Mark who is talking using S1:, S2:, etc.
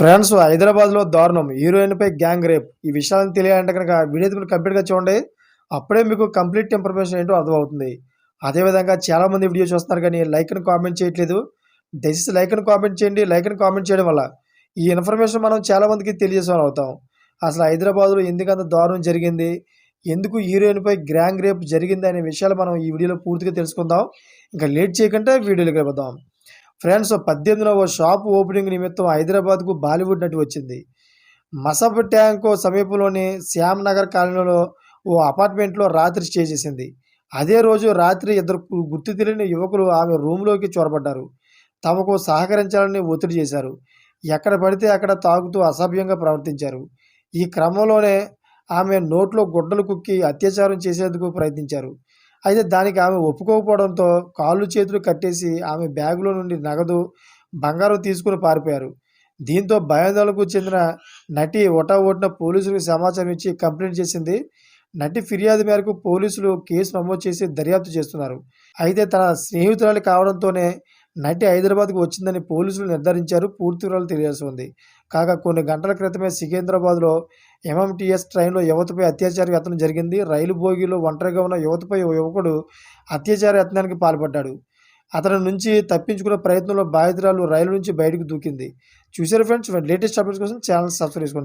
S1: Friends హైదరాబాద్లో దారుణం. హీరోయిన్పై గ్యాంగ్ రేప్. ఈ విషయాలను తెలియాలంటే కనుక వీడియో మీరు కంప్లీట్గా చూడండి. అప్పుడే మీకు కంప్లీట్ ఇన్ఫర్మేషన్ ఏంటో అర్థమవుతుంది. అదేవిధంగా చాలామంది వీడియో చూస్తున్నారు కానీ లైక్ అని కామెంట్ చేయట్లేదు. దయచేసి లైక్ అని కామెంట్ చేయండి. లైక్ అని కామెంట్ చేయడం వల్ల ఈ ఇన్ఫర్మేషన్ మనం చాలామందికి తెలియజేసే అవుతాం. అసలు హైదరాబాద్లో ఎందుకంత దారుణం జరిగింది? ఎందుకు హీరోయిన్పై గ్యాంగ్ రేప్ జరిగింది అనే విషయాలు మనం ఈ వీడియోలో పూర్తిగా తెలుసుకుందాం. ఇంకా లేట్ చేయకుండా వీడియోలోకి వెళ్ళిపోదాం. ఫ్రెండ్స్ పద్దెనిమిదవ షాప్ ఓపెనింగ్ నిమిత్తం హైదరాబాద్కు బాలీవుడ్ నటి వచ్చింది. మసబ్ ట్యాంక్ సమీపంలోని శ్యామ్ నగర్ కాలనీలో ఓ అపార్ట్మెంట్లో రాత్రి స్టే చేసింది. అదే రోజు రాత్రి ఇద్దరు గుర్తు తెలియని యువకులు ఆమె రూమ్లోకి చొరబడ్డారు. తమకు సహకరించాలని ఒత్తిడి చేశారు. ఎక్కడ పడితే అక్కడ తాగుతూ అసభ్యంగా ప్రవర్తించారు. ఈ క్రమంలోనే ఆమె నోట్లో గుడ్డలు కుక్కి అత్యాచారం చేసేందుకు ప్రయత్నించారు. అయితే దానికి ఆమె ఒప్పుకోకపోవడంతో కాళ్ళు చేతులు కట్టేసి ఆమె బ్యాగులో నుండి నగదు బంగారం తీసుకుని పారిపోయారు. దీంతో భయాందోళనకు చెందిన నటి ఒటా ఓటిన పోలీసులకు సమాచారం ఇచ్చి కంప్లైంట్ చేసింది. నటి ఫిర్యాదు మేరకు పోలీసులు కేసు నమోదు చేసి దర్యాప్తు చేస్తున్నారు. అయితే తన స్నేహితురాలు కావడంతోనే నటి హైదరాబాద్కు వచ్చిందని పోలీసులు నిర్ధారించారు పూర్తి వివరాలు తెలియాల్సి ఉంది. కాగా కొన్ని గంటల క్రితమే సికింద్రాబాద్లో ఎంఎంటీఎస్ ట్రైన్లో యువతపై అత్యాచార యత్నం జరిగింది. రైలు బోగిలో ఒంటరిగా ఉన్న యువతపై యువకుడు అత్యాచార యత్నానికి పాల్పడ్డాడు. అతని నుంచి తప్పించుకునే ప్రయత్నంలో బాధితురాలు రైలు నుంచి బయటకు దూకింది. చూసారు ఫ్రెండ్స్ లేటెస్ట్ అప్డేట్స్ కోసం ఛానల్ సబ్స్క్రైబ్ చేసుకోండి